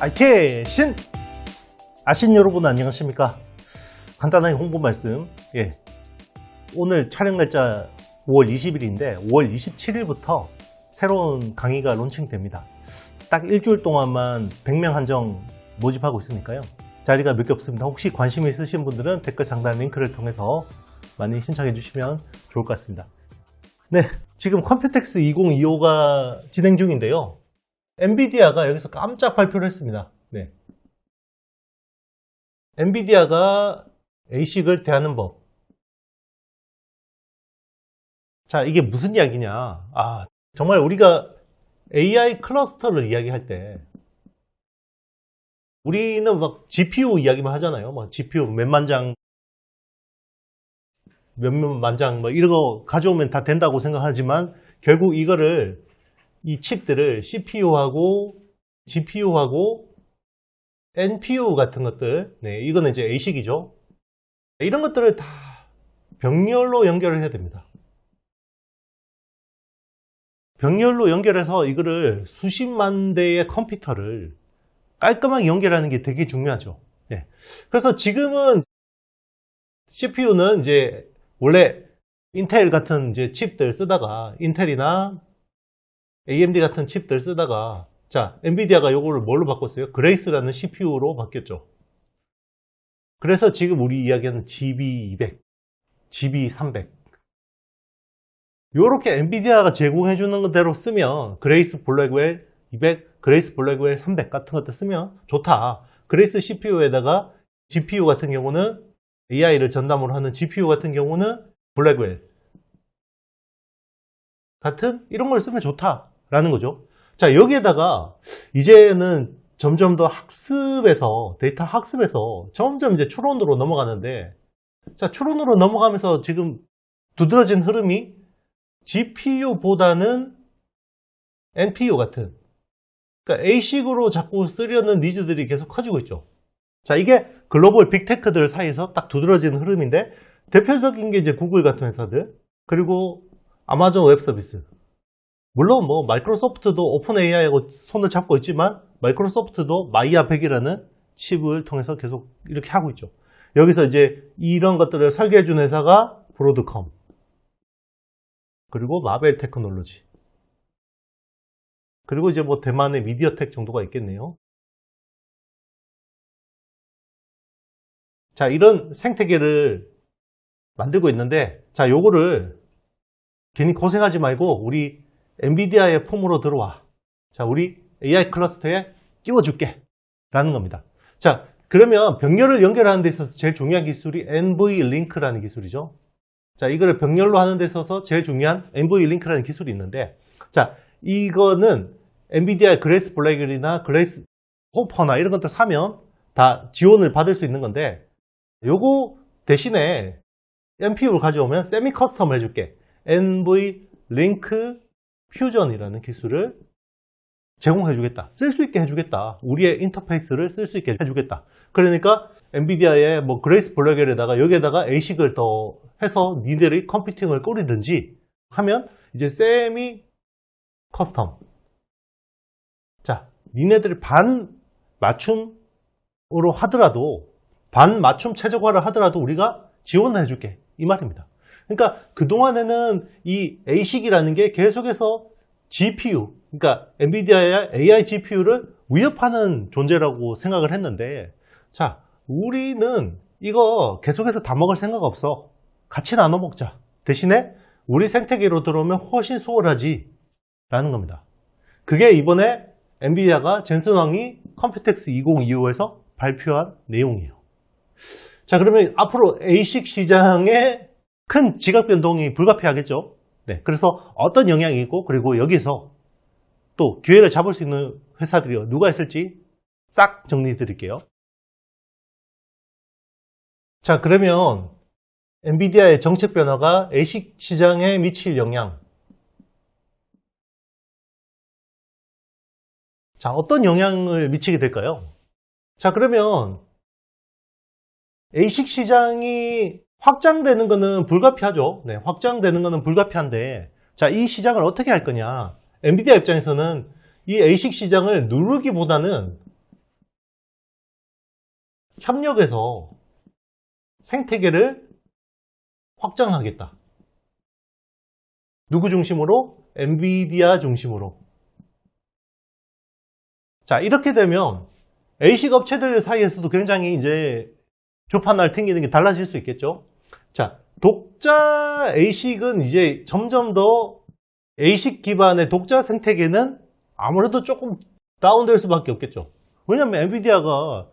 IT 신 아신 여러분 안녕하십니까? 간단하게 홍보 말씀. 예. 오늘 촬영 날짜 5월 20일인데 5월 27일부터 새로운 강의가 론칭됩니다. 딱 일주일 동안만 100명 한정 모집하고 있으니까요. 자리가 몇 개 없습니다. 혹시 관심 있으신 분들은 댓글 상단 링크를 통해서 많이 신청해 주시면 좋을 것 같습니다. 네, 지금 컴퓨텍스 2025가 진행 중인데요. 엔비디아가 여기서 깜짝 발표를 했습니다. 네. 엔비디아가 ASIC을 대하는 법. 자, 이게 무슨 이야기냐. 아, 정말 우리가 AI 클러스터를 이야기할 때, 우리는 막 GPU 이야기만 하잖아요. 막 GPU 몇만 장, 몇만 장, 뭐 이런 거 가져오면 다 된다고 생각하지만, 결국 이거를, 이 칩들을 CPU하고 GPU하고 NPU 같은 것들, 네, 이거는 이제 ASIC이죠. 이런 것들을 다 병렬로 연결을 해야 됩니다. 병렬로 연결해서 이거를 수십만 대의 컴퓨터를 깔끔하게 연결하는 게 되게 중요하죠. 네. 그래서 지금은 CPU는 이제 원래 인텔 같은 이제 칩들 쓰다가 인텔이나 AMD 같은 칩들 쓰다가 자, 엔비디아가 요거를 뭘로 바꿨어요? 그레이스라는 CPU로 바뀌었죠. 그래서 지금 우리 이야기하는 GB200, GB300. 요렇게 엔비디아가 제공해주는 대로 쓰면 그레이스 블랙웰 200, 그레이스 블랙웰 300 같은 것들 쓰면 좋다. 그레이스 CPU에다가 GPU 같은 경우는 AI를 전담으로 하는 GPU 같은 경우는 블랙웰 같은 이런 걸 쓰면 좋다 라는 거죠. 자, 여기에다가 이제는 점점 더 학습에서, 데이터 학습에서 점점 이제 추론으로 넘어가는데, 자, 추론으로 넘어가면서 지금 두드러진 흐름이 GPU보다는 NPU 같은, 그러니까 A식으로 자꾸 쓰려는 니즈들이 계속 커지고 있죠. 자, 이게 글로벌 빅테크들 사이에서 딱 두드러지는 흐름인데, 대표적인 게 이제 구글 같은 회사들, 그리고 아마존 웹 서비스, 물론 뭐 마이크로소프트도 오픈 AI하고 손을 잡고 있지만 마이크로소프트도 마이아 100이라는 칩을 통해서 계속 이렇게 하고 있죠. 여기서 이제 이런 것들을 설계해 준 회사가 브로드컴 그리고 마벨 테크놀로지 그리고 이제 뭐 대만의 미디어텍 정도가 있겠네요. 자, 이런 생태계를 만들고 있는데 자, 요거를 괜히 고생하지 말고 우리 엔비디아의 폼으로 들어와. 자, 우리 AI 클러스터에 끼워줄게. 라는 겁니다. 자, 그러면 병렬을 연결하는 데 있어서 제일 중요한 기술이 NVLink라는 기술이죠. 자, 이거를 병렬로 하는 데 있어서 제일 중요한 NVLink라는 기술이 있는데, 자, 이거는 엔비디아의 그레이스 블랙이나 그레이스 호퍼나 이런 것들 사면 다 지원을 받을 수 있는 건데, 요거 대신에 NPU를 가져오면 세미 커스텀을 해줄게. NVLink 퓨전이라는 기술을 제공해 주겠다. 쓸 수 있게 해 주겠다. 우리의 인터페이스를 쓸 수 있게 해 주겠다. 그러니까 엔비디아의 뭐 그레이스 블랙에다가 여기에다가 ASIC을 더 해서 니들이 컴퓨팅을 꾸리든지 하면 이제 세미 커스텀. 자, 니네들이 반 맞춤으로 하더라도 반 맞춤 최적화를 하더라도 우리가 지원을 해줄게. 이 말입니다. 그러니까 그동안에는 이 ASIC이라는 게 계속해서 GPU, 그러니까 엔비디아의 AI GPU를 위협하는 존재라고 생각을 했는데, 자, 우리는 이거 계속해서 다 먹을 생각 없어. 같이 나눠 먹자. 대신에 우리 생태계로 들어오면 훨씬 수월하지. 라는 겁니다. 그게 이번에 엔비디아가 젠슨 왕이 컴퓨텍스 2025에서 발표한 내용이에요. 자, 그러면 앞으로 ASIC 시장에 큰 지각 변동이 불가피하겠죠. 네, 그래서 어떤 영향이 있고 그리고 여기서 또 기회를 잡을 수 있는 회사들이 누가 있을지 싹 정리해 드릴게요. 자, 그러면 엔비디아의 정책 변화가 ASIC 시장에 미칠 영향. 자, 어떤 영향을 미치게 될까요? 자, 그러면 ASIC 시장이 확장되는 것은 불가피하죠. 네, 확장되는 것은 불가피한데, 자, 이 시장을 어떻게 할 거냐. 엔비디아 입장에서는 이 ASIC 시장을 누르기보다는 협력해서 생태계를 확장하겠다. 누구 중심으로? 엔비디아 중심으로. 자, 이렇게 되면 A식 업체들 사이에서도 굉장히 이제 주판날 튕기는 게 달라질 수 있겠죠. 자, 독자 A식은 이제 점점 더 A식 기반의 독자 생태계는 아무래도 조금 다운될 수밖에 없겠죠. 왜냐하면 엔비디아가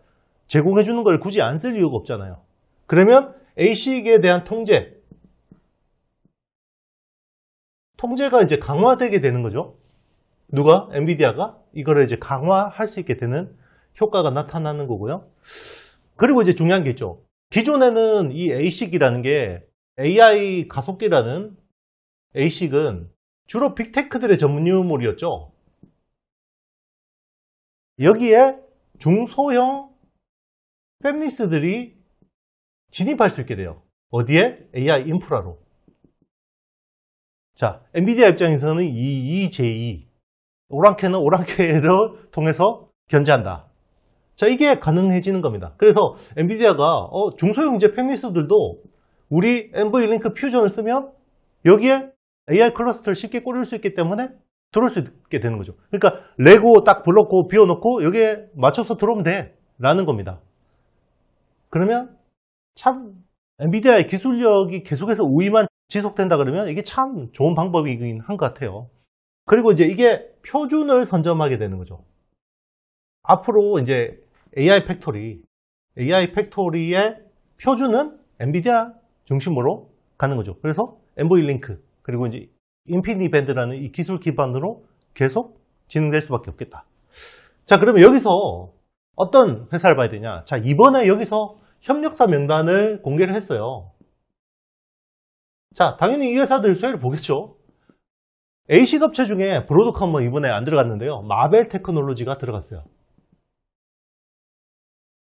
제공해 주는 걸 굳이 안 쓸 이유가 없잖아요. 그러면 A식에 대한 통제, 통제가 이제 강화되게 되는 거죠. 누가? 엔비디아가 이거를 이제 강화할 수 있게 되는 효과가 나타나는 거고요. 그리고 이제 중요한 게 있죠. 기존에는 이 ASIC이라는 게 AI 가속기라는 ASIC은 주로 빅테크들의 전문 유물이었죠. 여기에 중소형 페미니스트들이 진입할 수 있게 돼요. 어디에? AI 인프라로. 자, 엔비디아 입장에서는 이 EJ, 오랑캐는 오랑캐를 통해서 견제한다. 자, 이게 가능해지는 겁니다. 그래서 엔비디아가 어, 중소형 이제 페미니스트들도 우리 엔브이 링크 퓨전을 쓰면 여기에 AI 클러스터를 쉽게 꾸릴 수 있기 때문에 들어올 수 있게 되는 거죠. 그러니까 레고 딱 불렀고 비워놓고 여기에 맞춰서 들어오면 돼 라는 겁니다. 그러면 참 엔비디아의 기술력이 계속해서 우위만 지속된다 그러면 이게 참 좋은 방법이긴 한 것 같아요. 그리고 이제 이게 표준을 선점하게 되는 거죠. 앞으로 이제 AI 팩토리, AI 팩토리의 표준은 엔비디아 중심으로 가는 거죠. 그래서 엔보이 링크, 그리고 이제 인피니 밴드라는 이 기술 기반으로 계속 진행될 수밖에 없겠다. 자, 그러면 여기서 어떤 회사를 봐야 되냐? 자, 이번에 여기서 협력사 명단을 공개를 했어요. 자, 당연히 이 회사들 수혜를 보겠죠. A식 업체 중에 브로드컴은 이번에 안 들어갔는데요. 마벨 테크놀로지가 들어갔어요.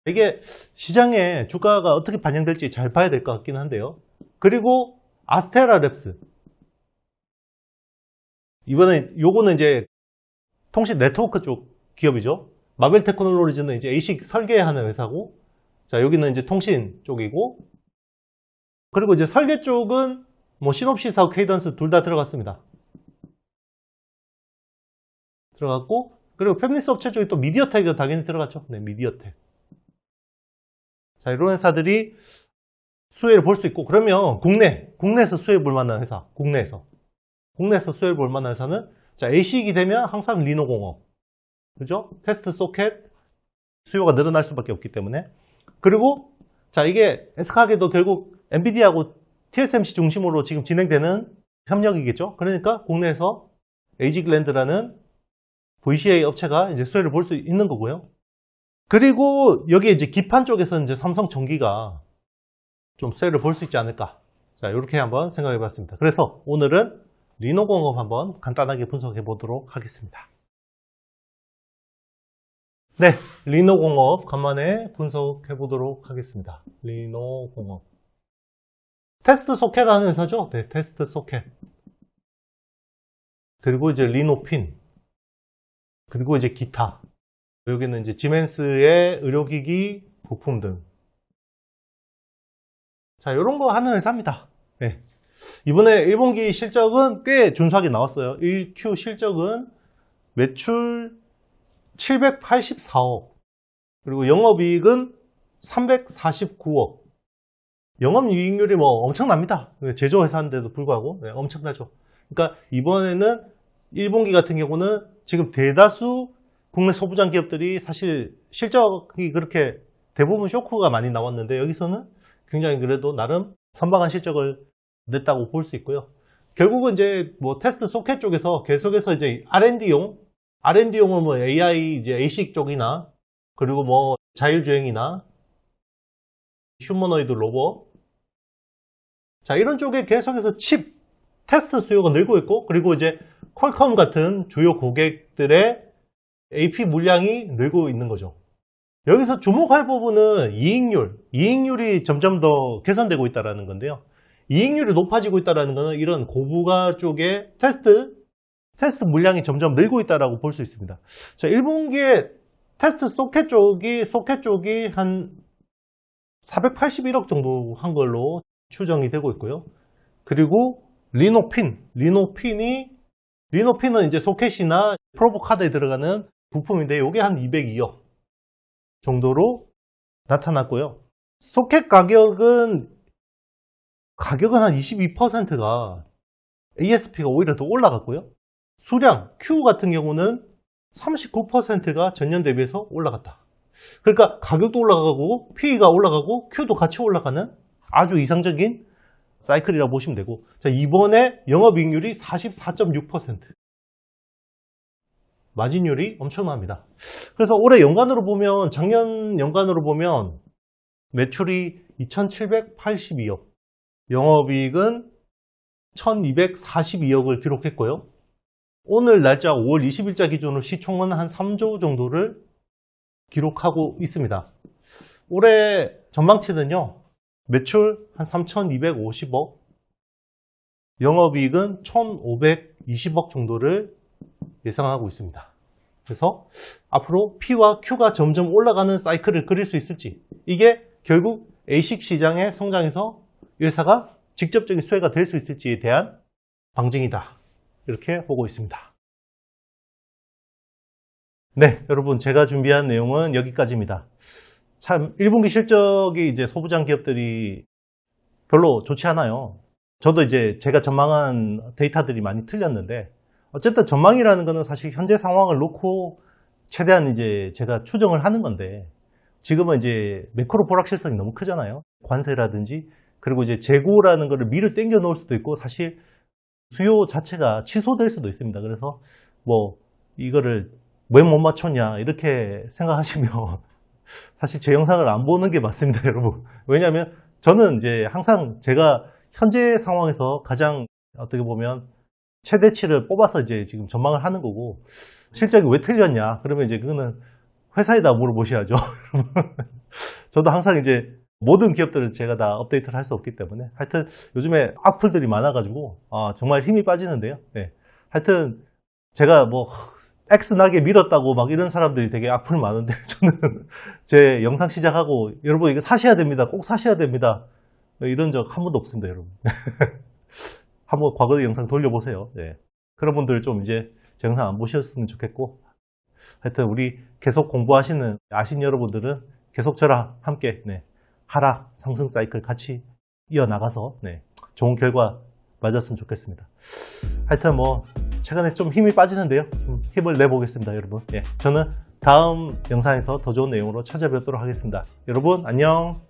이게 시장에 주가가 어떻게 반영될지 잘 봐야 될 것 같긴 한데요. 그리고 아스테라 랩스. 이번에 요거는 이제 통신 네트워크 쪽 기업이죠. 마벨 테크놀로지는 이제 A식 설계하는 회사고, 자, 여기는 이제 통신 쪽이고, 그리고 이제 설계 쪽은 뭐 시놉시스하고 케이던스 둘 다 들어갔습니다. 들어갔고, 그리고 페미니스 업체 쪽에 또 미디어텍이 당연히 들어갔죠. 네, 미디어텍. 자, 이런 회사들이 수혜를 볼 수 있고, 그러면 국내, 국내에서 수혜 볼 만한 회사, 국내에서. 국내에서 수혜를 볼 만한 회사는, 자, A식이 되면 항상 리노공업. 그죠? 테스트 소켓, 수요가 늘어날 수밖에 없기 때문에. 그리고, 자, 이게 에스카게도 결국 엔비디아하고 TSMC 중심으로 지금 진행되는 협력이겠죠? 그러니까 국내에서 에이지글랜드라는 VCA 업체가 이제 수혜를 볼 수 있는 거고요. 그리고 여기 이제 기판 쪽에서 이제 삼성 전기가 좀 수혜를 볼 수 있지 않을까. 자, 이렇게 한번 생각해 봤습니다. 그래서 오늘은 리노공업 한번 간단하게 분석해 보도록 하겠습니다. 네, 리노공업 간만에 분석해 보도록 하겠습니다. 리노공업. 테스트 소켓하는 회사죠? 네, 테스트 소켓. 그리고 이제 리노핀. 그리고 이제 기타. 여기는 이제 지멘스의 의료기기 부품 등. 자, 이런 거 하는 회사입니다. 네. 이번에 1분기 실적은 꽤 준수하게 나왔어요. 1Q 실적은 매출 784억. 그리고 영업이익은 349억. 영업이익률이 뭐 엄청납니다. 제조회사인데도 불구하고 네, 엄청나죠. 그러니까 이번에는 1분기 같은 경우는 지금 대다수 국내 소부장 기업들이 사실 실적이 그렇게 대부분 쇼크가 많이 나왔는데 여기서는 굉장히 그래도 나름 선방한 실적을 냈다고 볼 수 있고요. 결국은 이제 뭐 테스트 소켓 쪽에서 계속해서 이제 R&D용, R&D용은 뭐 AI 이제 ASIC 쪽이나 그리고 뭐 자율주행이나 휴머노이드 로봇 자 이런 쪽에 계속해서 칩 테스트 수요가 늘고 있고 그리고 이제 퀄컴 같은 주요 고객들의 AP 물량이 늘고 있는 거죠. 여기서 주목할 부분은 이익률, 이익률이 점점 더 개선되고 있다는 건데요. 이익률이 높아지고 있다는 것은 이런 고부가 쪽에 테스트, 테스트 물량이 점점 늘고 있다고 볼수 있습니다. 자, 1분기에 테스트 소켓 쪽이, 소켓 쪽이 한 481억 정도 한 걸로 추정이 되고 있고요. 그리고 리노핀, 리노핀이 리노핀은 이제 소켓이나 프로보 카드에 들어가는 부품인데 이게 한 202억 정도로 나타났고요. 소켓 가격은 가격은 한 22%가 ASP가 오히려 더 올라갔고요. 수량 Q 같은 경우는 39%가 전년 대비해서 올라갔다. 그러니까 가격도 올라가고 P가 올라가고 Q도 같이 올라가는 아주 이상적인 사이클이라고 보시면 되고 자, 이번에 영업이익률이 44.6% 마진율이 엄청납니다. 그래서 올해 연간으로 보면 작년 연간으로 보면 매출이 2,782억 영업이익은 1,242억을 기록했고요. 오늘 날짜 5월 20일자 기준으로 시총은 한 3조 정도를 기록하고 있습니다. 올해 전망치는요. 매출 한 3,250억, 영업이익은 1,520억 정도를 예상하고 있습니다. 그래서 앞으로 P와 Q가 점점 올라가는 사이클을 그릴 수 있을지 이게 결국 A식 시장의 성장에서 이 회사가 직접적인 수혜가 될 수 있을지에 대한 방증이다. 이렇게 보고 있습니다. 네, 여러분 제가 준비한 내용은 여기까지입니다. 참 1분기 실적이 이제 소부장 기업들이 별로 좋지 않아요. 저도 이제 제가 전망한 데이터들이 많이 틀렸는데 어쨌든 전망이라는 거는 사실 현재 상황을 놓고 최대한 이제 제가 추정을 하는 건데 지금은 이제 매크로 불확실성이 너무 크잖아요. 관세라든지 그리고 이제 재고라는 거를 미를 땡겨 놓을 수도 있고 사실 수요 자체가 취소될 수도 있습니다. 그래서 뭐 이거를 왜 못 맞췄냐 이렇게 생각하시면 사실 제 영상을 안 보는 게 맞습니다, 여러분. 왜냐하면 저는 이제 항상 제가 현재 상황에서 가장 어떻게 보면 최대치를 뽑아서 이제 지금 전망을 하는 거고 실적이 왜 틀렸냐 그러면 이제 그거는 회사에다 물어보셔야죠. 저도 항상 이제 모든 기업들을 제가 다 업데이트를 할 수 없기 때문에 하여튼 요즘에 악플들이 많아가지고 아, 정말 힘이 빠지는데요. 네. 하여튼 제가 뭐 X 나게 밀었다고 막 이런 사람들이 되게 악플 많은데 저는 제 영상 시작하고 여러분 이거 사셔야 됩니다. 꼭 사셔야 됩니다. 이런 적 한 번도 없습니다, 여러분. 한번 과거 영상 돌려보세요. 네. 그런 분들 좀 이제 제 영상 안 보셨으면 좋겠고 하여튼 우리 계속 공부하시는 아신 여러분들은 계속 저랑 함께 네, 하락 상승 사이클 같이 이어나가서 네, 좋은 결과 맞았으면 좋겠습니다. 하여튼 뭐 최근에 좀 힘이 빠지는데요. 좀 힘을 내보겠습니다, 여러분. 예, 저는 다음 영상에서 더 좋은 내용으로 찾아뵙도록 하겠습니다. 여러분 안녕.